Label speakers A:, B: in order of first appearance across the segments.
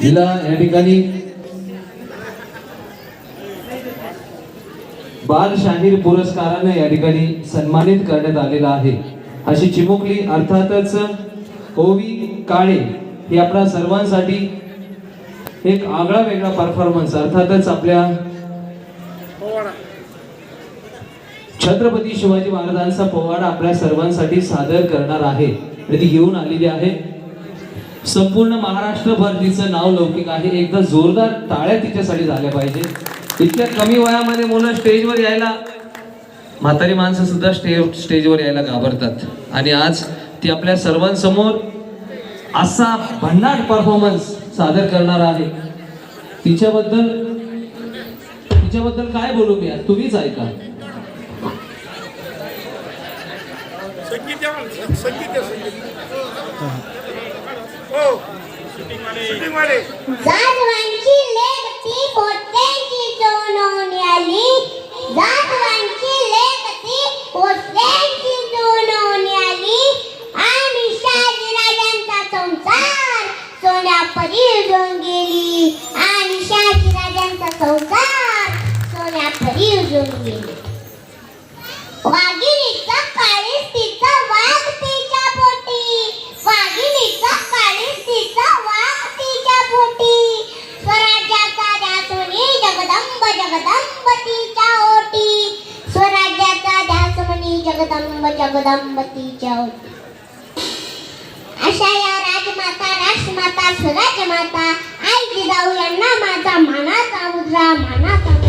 A: हिला या ठिकाणी बाल शाहीर पुरस्काराने या ठिकाणी सन्मानित करण्यात आलेला आहे. अशी चिमुकली अर्थातच ओवी काळे ही आपल्या सर्वांसाठी एक आगळा वेगळा परफॉर्मन्स अर्थातच आपल्या छत्रपती शिवाजी महाराजांचा पोवाडा आपल्या सर्वांसाठी सादर करणार आहे. आणि ती घेऊन आलेली आहे. संपूर्ण महाराष्ट्रभर तिचं नाव लौकिक आहे. एकदा जोरदार टाळ्या तिच्यासाठी झाल्या पाहिजे. इतक्या कमी वयामध्ये मुलं स्टेजवर यायला म्हातारी माणसं सुद्धा स्टेज स्टेजवर यायला घाबरतात. आणि आज ती आपल्या सर्वांसमोर असा भन्नाट परफॉर्मन्स सादर करणार आहे. तिच्याबद्दल तिच्याबद्दल काय बोलू मी तुम्हीच ऐका.
B: संगीत संगीत संगीत. हो. हो.
C: जाधवांची लेखती आली. जाधवांची लेखती आली. आणि शहाजीराजांचा संसार सोन्यापरी उजळून गेली. आणि संसार उजळून गेली. वाघिणीचा स्वराज्याचा जगदंब जगदंबतीच्या अशा या राजमाता राष्ट्रमाता स्वराज्यमाता आई जिजाऊ यांना माझा मानाचा उजरा मानाचा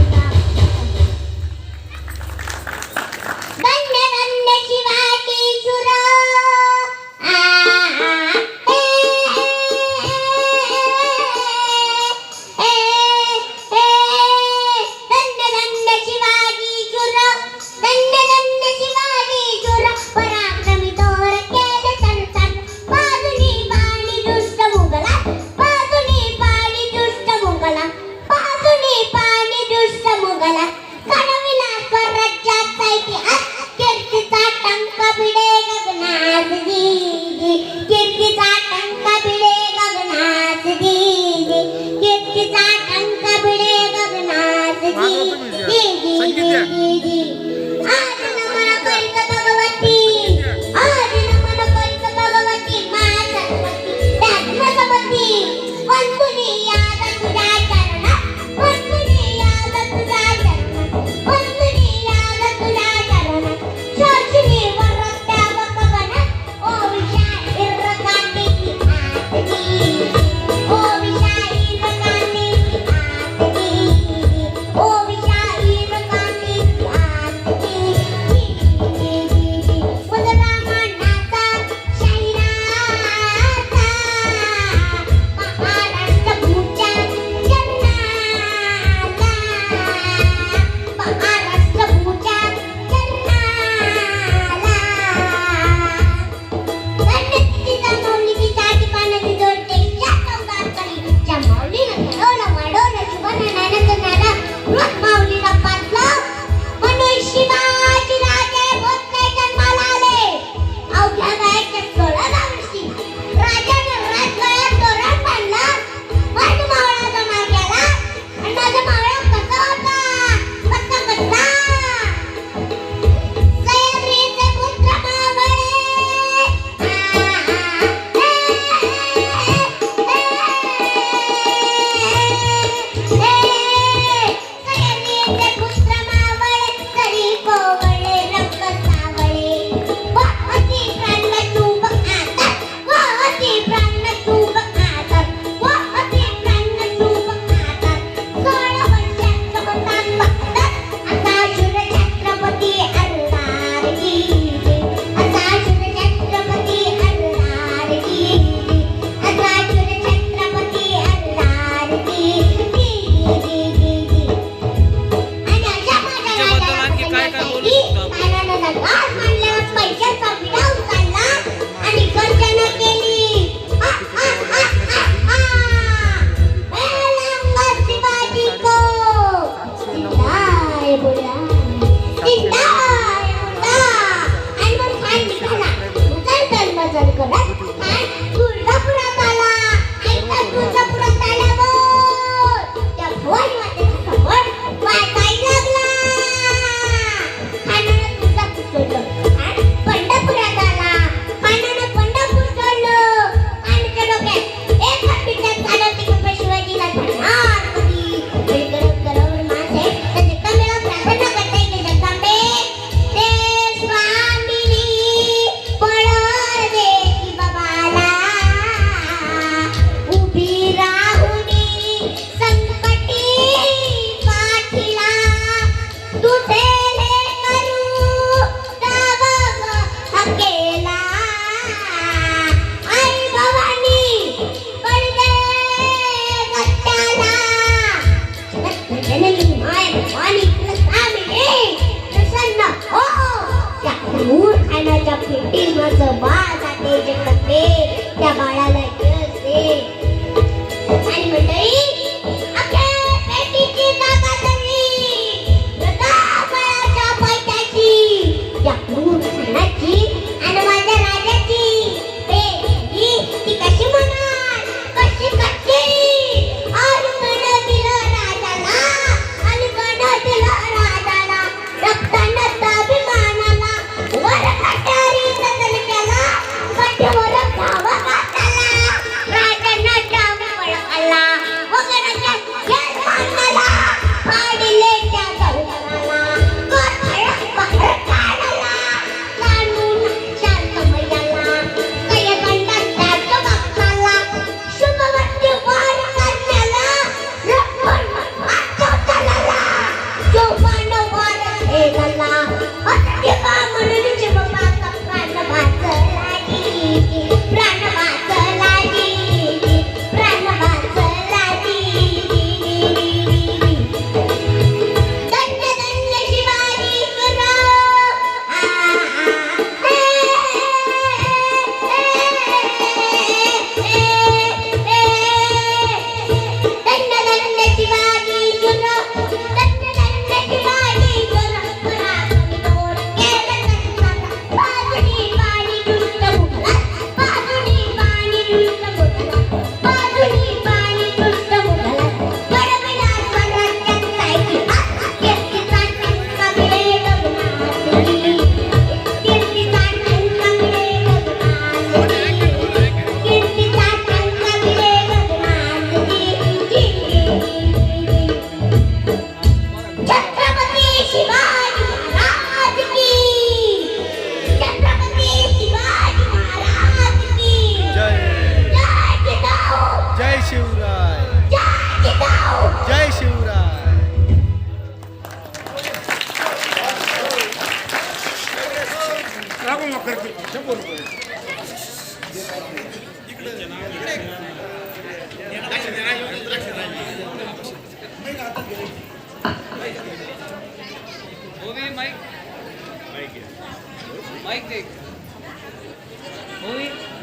A: माइक दे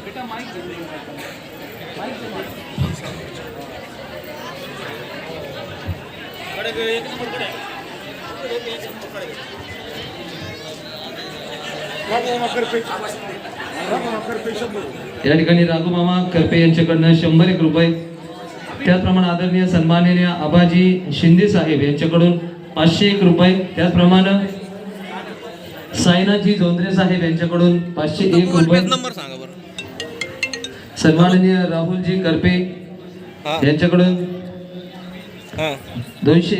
A: बेटा माइक दे माइक या ठिकाणी राघू मामा करपे यांच्याकडनं शंभर एक रुपये. त्याचप्रमाणे आदरणीय सन्माननीय आबाजी शिंदे साहेब यांच्याकडून पाचशे एक रुपये. त्याचप्रमाणे साईनाथजी जोंधरे साहेब यांच्याकडून पाचशे एक रुपये.
D: नंबर सांगा बरं.
A: सन्माननीय राहुलजी करपे यांच्याकडून दोनशे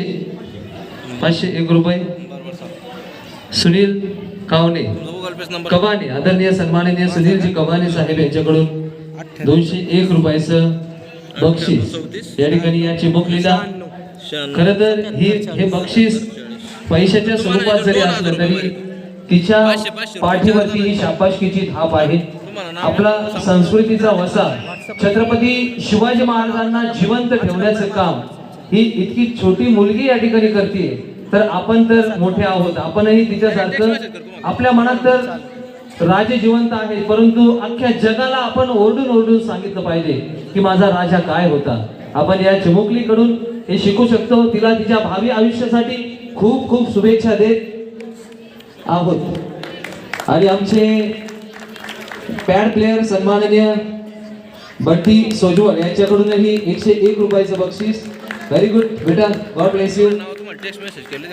A: पाचशे एक रुपये. सुनील कावणे कबाने आदरणीय सन्माननीय सुनीलजी कबाने साहेब यांच्याकडून दोनशे एक रुपयाचं बक्षीस या ठिकाणी या चिमुक लिला खर तर ही हे बक्षीस पैशाच्या स्वरूपात जरी असलं तरी तिच्या पाठीवरती ही शाबासकीची धाप आहे. आपला संस्कृतीचा वसा. छत्रपती शिवाजी महाराजांना जिवंत ठेवण्याचं काम. ही इतकी छोटी मुलगी या ठिकाणी करते तर आपण तर मोठे आहोत. आपणही तिच्यासारखं आपल्या मनात तर राजे जिवंत आहे परंतु अख्ख्या जगाला आपण ओरडून ओरडून सांगितलं पाहिजे की माझा राजा काय होता. आपण या चिमुकलीकडून हे शिकू शकतो. तिला तिच्या भावी आयुष्यासाठी खूप खूप शुभेच्छा देत आहोत. आणि आमचे पॅड प्लेअर सन्माननीय बंटी सोजवळ यांच्याकडूनही एकशे एक रुपयाचं बक्षीस. व्हेरी गुड बेटा God bless you
D: text message केले